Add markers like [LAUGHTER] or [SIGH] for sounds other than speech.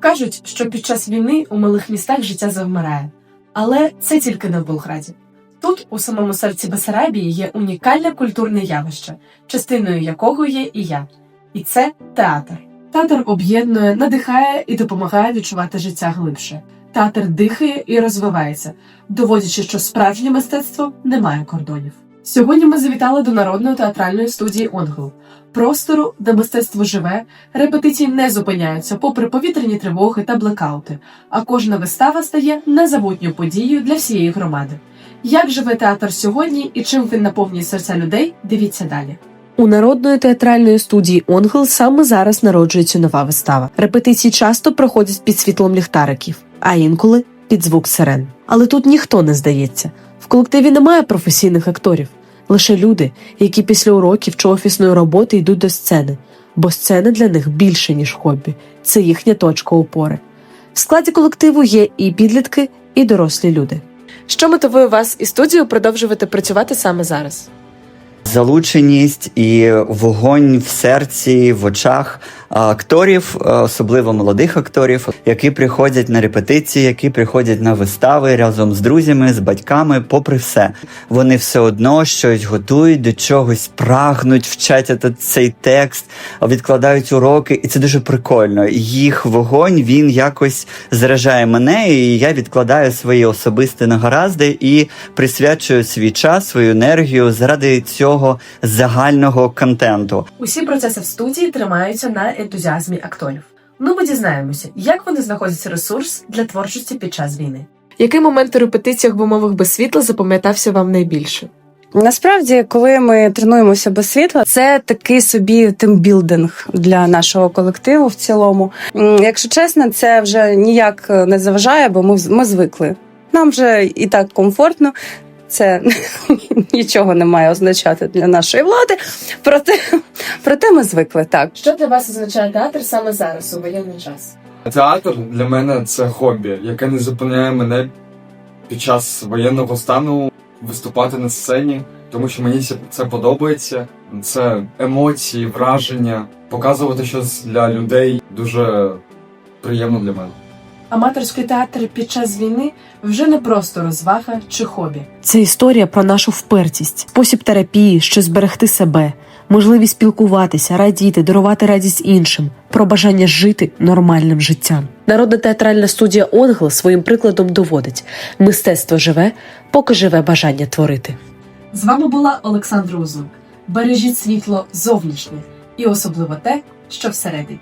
Кажуть, що під час війни у малих містах життя завмирає. Але це тільки не в Болграді. Тут, у самому серці Бесарабії, є унікальне культурне явище, частиною якого є і я. І це театр. Театр об'єднує, надихає і допомагає відчувати життя глибше. Театр дихає і розвивається, доводячи, що справжнє мистецтво не має кордонів. Сьогодні ми завітали до народної театральної студії Онгл, простору, де мистецтво живе, репетиції не зупиняються, попри повітряні тривоги та блекаути, а кожна вистава стає незабутньою подією для всієї громади. Як живе театр сьогодні і чим він наповнює серця людей? Дивіться далі. У народної театральної студії Онгл саме зараз народжується нова вистава. Репетиції часто проходять під світлом ліхтариків, а інколи під звук сирен. Але тут ніхто не здається. В колективі немає професійних акторів, лише люди, які після уроків чи офісної роботи йдуть до сцени, бо сцена для них більше ніж хобі. Це їхня точка опори. В складі колективу є і підлітки, і дорослі люди. Що мотивує вас і студію продовжувати працювати саме зараз? Залученість і вогонь в серці, в очах акторів, особливо молодих акторів, які приходять на репетиції, які приходять на вистави разом з друзями, з батьками. Попри все, вони все одно щось готують, до чогось прагнуть, вчать цей текст, відкладають уроки, і це дуже прикольно. Їх вогонь він якось заражає мене, і я відкладаю свої особисті нагаразди і присвячую свій час, свою енергію заради цього загального контенту. Усі процеси в студії тримаються на ентузіазмі акторів. Ну, ми дізнаємося, як вони знаходять ресурс для творчості під час війни. Який момент у репетиціях в умовах без світла запам'ятався вам найбільше? Насправді, коли ми тренуємося без світла, це такий собі тимбілдинг для нашого колективу в цілому. Якщо чесно, це вже ніяк не заважає, бо ми, ми звикли. Нам вже і так комфортно. Це [LAUGHS] нічого не має означати для нашої влади. Проте, проте ми звикли так. Що для вас означає театр саме зараз у воєнний час? Театр для мене це хобі, яке не зупиняє мене під час воєнного стану виступати на сцені, тому що мені це- це подобається. Це емоції, враження, показувати щось для людей дуже приємно для мене. Аматорський театр під час війни вже не просто розвага чи хобі. Це історія про нашу впертість, спосіб терапії, що зберегти себе, можливість спілкуватися, радіти, дарувати радість іншим, про бажання жити нормальним життям. Народна театральна студія Онгл своїм прикладом доводить: мистецтво живе, поки живе бажання творити. З вами була Олександра Узун. Бережіть світло зовнішнє і особливо те, що всередині.